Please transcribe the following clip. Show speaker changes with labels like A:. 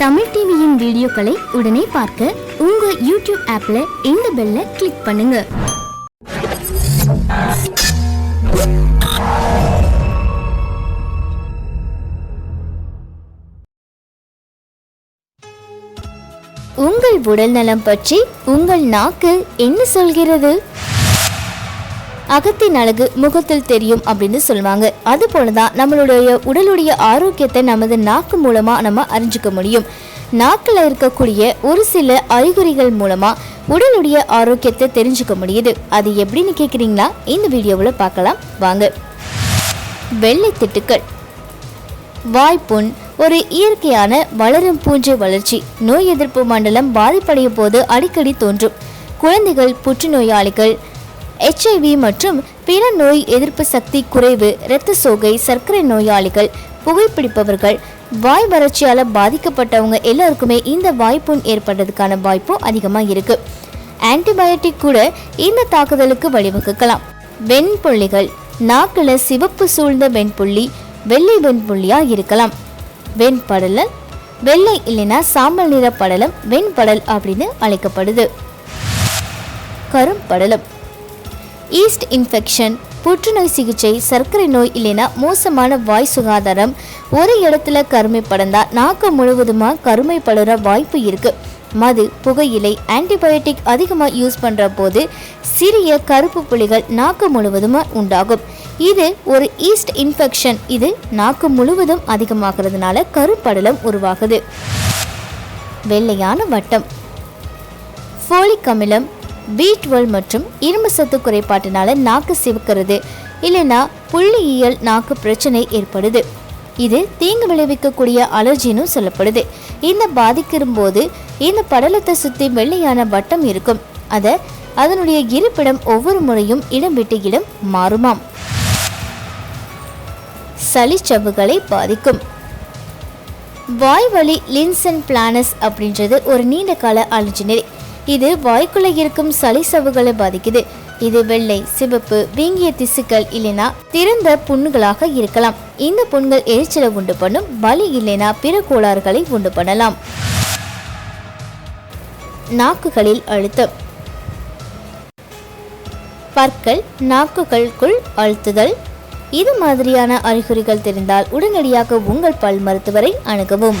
A: தமிழ் டிவியின் வீடியோக்களை உடனே பார்க்க உங்க யூடியூப் ஆப்ல இந்த பெல்ல கிளிக் பண்ணுங்க. உங்கள் உடல் நலம் பற்றி உங்கள் நாக்கு என்ன சொல்கிறது? அகத்தின் அழகு முகத்தில் தெரியும் அப்படின்னு சொல்லுவாங்க. அது போலதான் நம்மளுடைய உடலுடைய ஆரோக்கியத்தை நமது நாக்கு மூலமா நம்ம அறிஞ்சுக்க முடியும். நாக்கில் இருக்கக்கூடிய ஒரு சில அறிகுறிகள் மூலமா உடலுடைய ஆரோக்கியத்தை தெரிஞ்சுக்க முடியுது. அது எப்படின்னு கேட்குறீங்களா இந்த வீடியோவில் பார்க்கலாம். வாங்க. வெள்ளை திட்டுக்கள். வாய்ப்புண். ஒரு இயற்கையான வளரும் பூஞ்சை வளர்ச்சி. நோய் எதிர்ப்பு மண்டலம் பாதிப்படைய போது அடிக்கடி தோன்றும். குழந்தைகள் புற்றுநோயாளிகள் எச்ஐவி மற்றும் பிற நோய் எதிர்ப்பு சக்தி குறைவு இரத்த சோகை சர்க்கரை நோயாளிகள் புகைப்பிடிப்பவர்கள் வாய் வறட்சியால் பாதிக்கப்பட்டவங்க எல்லாருக்குமே இந்த வாய்ப்புண் ஏற்படுறதுக்கான வாய்ப்பும் அதிகமாக இருக்குது ஆன்டிபயோட்டிக் கூட இந்த தாக்குதலுக்கு வழிவகுக்கலாம். வெண்புள்ளிகள் நாக்கில் சிவப்பு சூழ்ந்த வெண்புள்ளி வெள்ளை வெண்புள்ளியாக இருக்கலாம். வெண்படலல் வெள்ளை இல்லைன்னா சாம்பல் நிற படலம் வெண்படல் அப்படின்னு அழைக்கப்படுது. கரும்படலம் ஈஸ்ட் இன்ஃபெக்ஷன் புற்றுநோய் சிகிச்சை சர்க்கரை நோய் இல்லைன்னா மோசமான வாய் சுகாதாரம். ஒரு இடத்துல கருமை படந்தா நாக்கு முழுவதுமா கருமை படுற வாய்ப்பு இருக்கு. மது புகையிலை ஆன்டிபயோட்டிக் அதிகமாக யூஸ் பண்ணுற போது சிறிய கருப்பு புள்ளிகள் நாக்கு முழுவதுமா உண்டாகும். இது ஒரு ஈஸ்ட் இன்ஃபெக்ஷன். இது நாக்கு முழுவதும் அதிகமாகிறதுனால கருப்படலம் உருவாகுது. வெள்ளையான வட்டம். ஃபோலிக் அமிலம் பி டுவெல் மற்றும் இரும்பு சத்து குறைபாட்டினால நாக்கு சிவக்கிறது. இல்லைன்னா புள்ளியியல் நாக்கு பிரச்சனை ஏற்படுது. இது தீங்கு விளைவிக்கக்கூடிய அலர்ஜின்னு சொல்லப்படுது. இந்த பாதிக்கும் போது இந்த படலத்தை சுற்றி வெள்ளையான வட்டம் இருக்கும். அதை அதனுடைய இருப்பிடம் ஒவ்வொரு முறையும் இடம் விட்டு இடம் மாறுமாம். சளிச்சவ்வுகளை பாதிக்கும். வாய்வழி லின்சன் பிளானஸ் அப்படின்றது ஒரு நீண்ட கால அலர்ஜினரி இது வாய்க்குள்ள இருக்கும் சளி சவுகளை பாதிக்குது. இது வெள்ளை சிவப்பு வீங்கிய திசுக்கள் இல்லைனா திறந்த புண்ணுகளாக இருக்கலாம். இந்த புண்கள் எரிச்சலை உண்டு பண்ணும் வலி இல்லைனா பிற கோளாறுகளை உண்டு பண்ணலாம். நாக்குகளில் அழுத்தம். பற்கள் நாக்குகளுக்குள் அழுத்துதல். இது மாதிரியான அறிகுறிகள் தெரிந்தால் உடனடியாக உங்கள் பல் மருத்துவரை அணுகவும்.